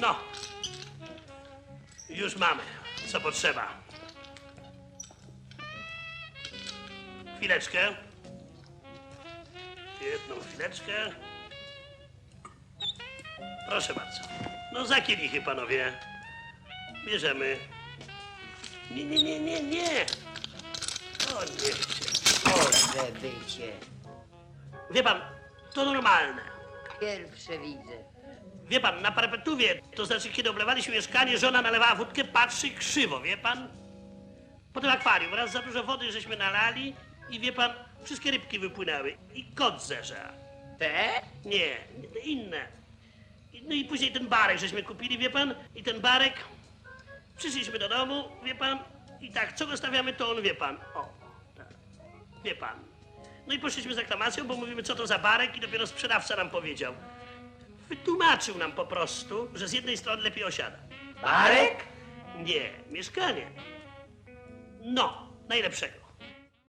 No. Już mamy, co potrzeba. Chwileczkę. Jedną chwileczkę. Proszę bardzo. No za kielichy, panowie. Bierzemy. Nie, nie, nie, nie, nie. O, nie chcę. Boże bycie. Wie pan, to normalne. Pierwsze widzę. Wie pan, na parapetuwie, to znaczy kiedy oblewaliśmy mieszkanie, żona nalewała wódkę, patrzy krzywo, wie pan? Potem akwarium, raz za dużo wody żeśmy nalali i wie pan, wszystkie rybki wypłynęły i kot zerza. Te? Nie, te inne. I- No i później ten barek żeśmy kupili, wie pan, i ten barek, przyszliśmy do domu, wie pan, i tak, co go stawiamy, to on, wie pan, o, tak, wie pan. No i poszliśmy z reklamacją, bo mówimy, co to za barek i dopiero sprzedawca nam powiedział. Wytłumaczył nam po prostu, że z jednej strony lepiej osiada. Barek? Nie, mieszkanie. No, najlepszego.